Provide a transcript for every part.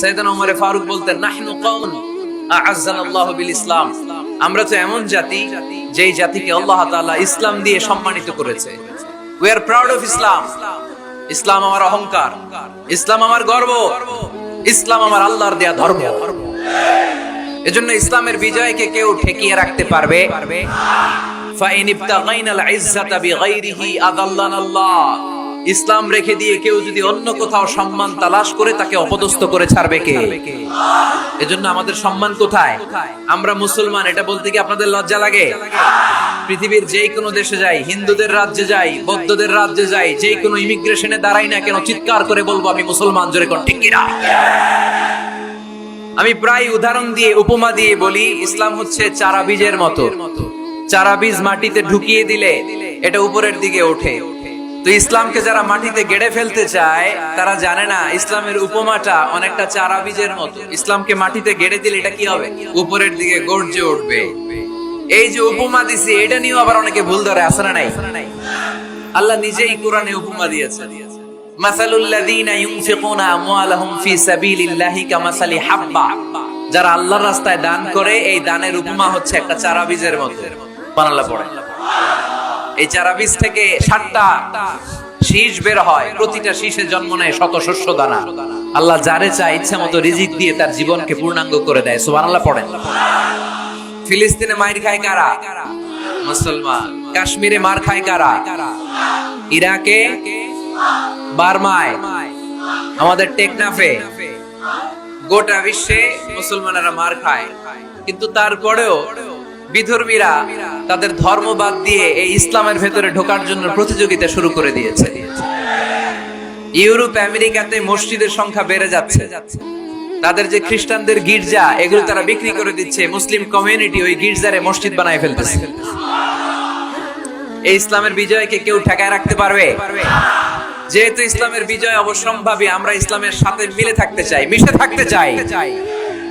সাইয়েদনা ওমরে ফারুক বলতেন, নাহনু কওমুন আ'আজ্জানাল্লাহু বিল ইসলাম আমরা তো এমন জাতি যেই জাতিকে আল্লাহ তাআলা ইসলাম দিয়ে সম্মানিত করেছে। We are proud of Islam ইসলাম আমার অহংকার। ইসলাম আমার গর্ব। ইসলাম আমার আল্লাহর দেয়া ধর্ম। এজন্য ইসলামের বিজয়কে কেউ ঠেকিয়ে রাখতে পারবে। ফাইন ইসলাম রেখে দিয়ে কেউ যদি অন্য কোথাও সম্মান তালাশ করে তাকে অপদস্থ করে ছাড়বে কে? এজন্য আমাদের সম্মান কোথায়? আমরা মুসলমান, এটা বলতে কি আপনাদের লজ্জা লাগে? পৃথিবীর যে কোনো দেশে যাই, হিন্দুদের রাজ্যে যাই, বৌদ্ধদের রাজ্যে যাই, যে কোনো ইমিগ্রেশনে দাঁড়াই না কেন চিৎকার করে বলব আমি মুসলমান, জোরে কোন ঠিক কিনা? আমি প্রায় উদাহরণ দিয়ে, উপমা দিয়ে বলি, ইসলাম হচ্ছে চারা বীজের মতো। চারা বীজ মাটিতে ঢুকিয়ে দিলে এটা উপরের দিকে ওঠে। তো ইসলামকে যারা মাটিতে গেড়ে ফেলতে চায়, তারা জানে না ইসলামের উপমাটা অনেকটা চারা বীজের মতো। ইসলামকে মাটিতে গেড়ে দিলে এটা কি হবে? উপরের দিকে গর্জে উঠবে। এই যে উপমা দিছি, এটা নিয়েও আবার অনেকে ভুল ধরে আসে না নাই? আল্লাহ নিজেই কোরআনে উপমা হাব্বা। যারা আল্লাহর রাস্তায় দান করে, এই দানের উপমা হচ্ছে একটা চারা বীজের মতো। বানাল্লাহ পড়ে এই চারা বীজ থেকে ষাটটা শীষ বের হয়। প্রতিটা শীষে জন্ম নেয় শত শস্য দানা। আল্লাহ যারে চায় ইচ্ছা মতো রিজিক দিয়ে তার জীবনকে পূর্ণাঙ্গ করে দেয়। সুবহানাল্লাহ, পড়েন। ফিলিস্তিনে মাইর খায় কারা? মুসলমান। কাশ্মীরে মার খায় কারা? ইরাকে বার্মায়। আমাদের টেকনাফে গোটা বিশ্বে মুসলমানেরা মার খায়। কিন্তু তারপরেও বিধর্মীরা তাদের ধর্ম বাদ দিয়ে এই ইসলামের ভেতরে ঢোকার জন্য প্রতিযোগিতা শুরু করে দিয়েছে। ইউরোপ, আমেরিকাতে মসজিদের সংখ্যা বেড়ে যাচ্ছে। তাদের যে খ্রিস্টানদের গির্জা, এগুলো তারা বিক্রি করে দিচ্ছে। মুসলিম কমিউনিটি ওই গির্জারে মসজিদ বানায় ফেলতেছে। এই ইসলামের বিজয়কে কেউ ঠেকায় রাখতে পারবে? যেহেতু ইসলামের বিজয় অবশ্যম্ভাবী আমরা ইসলামের সাথে মিলে থাকতে চাই, মিশে থাকতে চাই।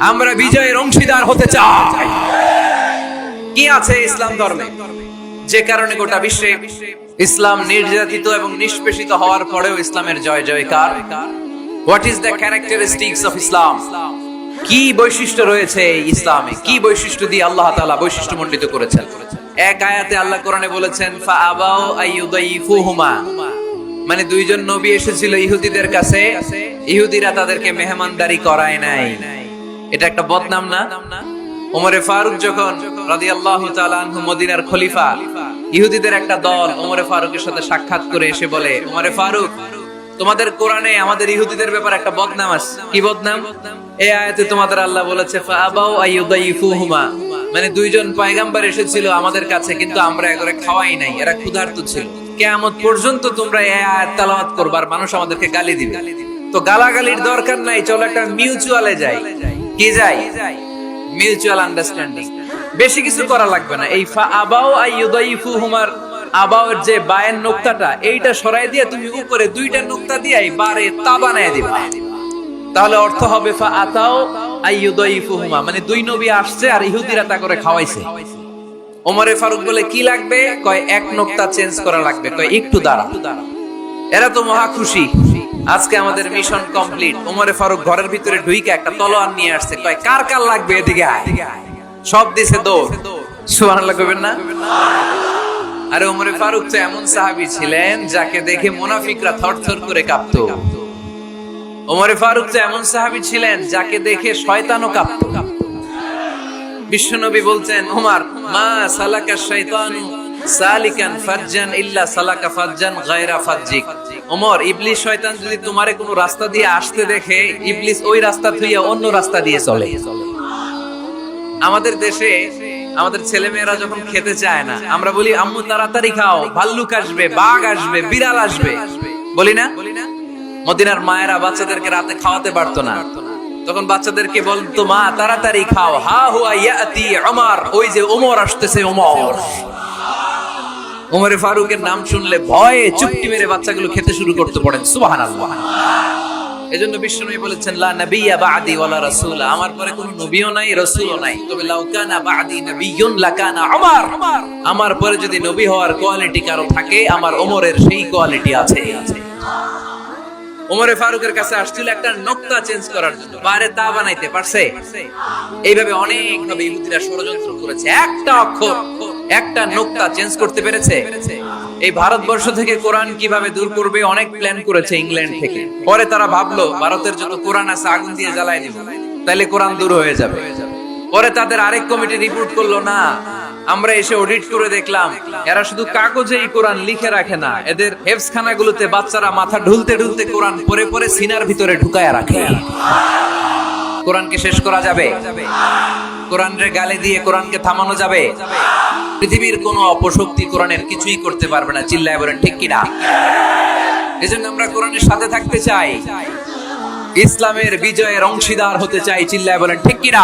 আমরা বিজয়ের অংশীদার হতে চাই। কি আছে ইসলাম ধর্মে? যে কারণে গোটা বিশ্বে ইসলাম নির্যাতিত এবং নিষ্পেষিত হওয়ার পরেও ইসলামের জয় জয়কার। What is the characteristics of Islam কি বৈশিষ্ট্য রয়েছে ইসলামে? কি বৈশিষ্ট্য দিয়ে আল্লাহ তাআলা বৈশিষ্ট্য মণ্ডিত করেছেন? এক আয়াতে আল্লাহ কোরআনে বলেছেন ফা আবাউ আইয়ুদাইফুহুমা। মানে দুইজন নবী এসেছিল ইহুদিদের কাছে। ইহুদিরা তাদেরকে মেহমানদারি করায় নাই। এটা একটা বদনাম না? ওমরে ফারুক যখন রাদিয়াল্লাহু তাআলা আনহু মদিনার খলিফা। ইহুদিদের একটা দল ফারুকের সাথে সাক্ষাৎ করে এসে বলে ফারুক, তোমাদের কোরআনে আমাদের ইহুদিদের ব্যাপারে একটা বদনাম আছে। কি বদনাম? এই আয়াতে তোমাদের আল্লাহ বলেছে, ফাআবাউ আইয়ুদাইফুহুমা। মানে দুইজন পয়গাম্বার এসেছিল আমাদের কাছে, কিন্তু আমরা এগুলো খাওয়াই নাই, এরা ক্ষুধার্ত ছিল। কেয়ামত পর্যন্ত তোমরা এই আয়াত তেলাওয়াত করবার মানুষ আমাদেরকে গালি দিবে। তো গালাগালির দরকার নাই, চলো একটা মিউচুয়ালে যাই। কি যাই? মিউচুয়াল আন্ডারস্ট্যান্ডিং বেশি কিছু করা লাগবে না। এই ফা আবাও হুমার যে বায়ের এইটা সরাই দিয়ে তুমি উপরে দুইটা দিয়ে বারে তা বানায় দিবা। তাহলে অর্থ হবে ফা আতাও মানে দুই নবী আসছে আর ইহুদিরা তা করে খাওয়াইছে। ওমরে ফারুক বলে, কি লাগবে? কয়, এক নোক্তা চেঞ্জ করা লাগবে। কয়, একটু দাঁড়া। এরা তো মহা খুশি। আজকে আমাদের মিশন কমপ্লিট। ওমরে ফারুক ঘরের ভিতরে ঢুইকে একটা তলোয়ার নিয়ে আসছে। কয়, কার কার লাগবে এদিকে আয়? সব দিছে দৌড়। সুবহানাল্লাহ কইবেন না? আরে ওমরে ফারুক তো এমন সাহাবী ছিলেন যাকে দেখে মুনাফিকরা থরথর করে কাঁপতো। ওমরে ফারুক তো এমন সাহাবী ছিলেন যাকে দেখে শয়তানও কাঁপতো। বিশ্বনবী বলছেন ওমর মা সালাকা শাইতানু সালিকান ফাজ্জান ইল্লা সালাকা ফাজ্জান গায়রা ফাজ্জিক। ওমর ইবলিস শয়তান যদি তোমারে কোনো রাস্তা দিয়ে আসতে দেখে ইবলিস ওই রাস্তা থুইয়া অন্য রাস্তা দিয়ে চলে। আমাদের দেশে আমাদের ছেলেমেয়েরা যখন খেতে চায় না, আমরা বলি, আম্মু, তাড়াতাড়ি খাও, ভাল্লুক আসবে, বাঘ আসবে, বিড়াল আসবে। বলি না? মদিনার মায়েরা বাচ্চাদেরকে রাতে খাওয়াতে পারতো না। তখন বাচ্চাদেরকে বলতো, মা, তাড়াতাড়ি খাও। হা হুয়া ইয়াতি আমার ওই যে ওমর আসতেছে ওমর ওমরে ফারুকের নাম শুনলে ভয়ে চুপটি মেরে বাচ্চাগুলো খেতে শুরু করতে, পড়েন, সুবহানাল্লাহ। এজন্য বিশ্বনবী বলেছেন, লা নাবিয়্যা বা'দি ওয়ালা রাসূলা। আমার পরে কোনো নবীও নাই, রাসূলও নাই। তবে লাউ কানা বা'দি নাবিয়্যুন লাকানা ওমর আমার পরে যদি নবী হওয়ার কোয়ালিটি কারও থাকে, আমার ওমরের সেই কোয়ালিটি আছে। ওমরে ফারুকের কাছে আসছিল একটা নোক্তা চেঞ্জ করার জন্য। বাইরে তা বানাইতে পারছে? এইভাবে অনেক ভাবে ইহুদিরা ষড়যন্ত্র করেছে। একটা অক্ষর, একটা নোক্তা চেঞ্জ করতে পেরেছে? এই ভারতবর্ষ থেকে কোরআন কীভাবে দূর করবে, অনেক প্ল্যান করেছে ইংল্যান্ড থেকে। পরে তারা ভাবলো, ভারতের যত কোরআন আছে, আগুন দিয়ে জ্বালায় দিব। তাহলে কোরআন দূর হয়ে যাবে। পরে তাদের আরেক কমিটি রিপোর্ট করল, না, আমরা এসে অডিট করে দেখলাম, এরা শুধু কাগজেই কোরআন লিখে রাখে না। এদের হেফসখানাগুলোতে বাচ্চারা মাথা ঢুলতে ঢুলতে কোরআন পরে পরে সিনার ভিতরে ঢুকায় রাখে। কোরআনকে শেষ করা যাবে? কোরআনের গালে দিয়ে কোরআনকে থামানো যাবে? পৃথিবীর কোন অপশক্তি কোরআনের কিছুই করতে পারবে না। চিল্লায় বলেন, ঠিক কিনা? এজন্য আমরা কোরআনের সাথে থাকতে চাই। ইসলামের বিজয়ের অংশীদার হতে চাই, চিল্লায় বলেন, ঠিক কিনা?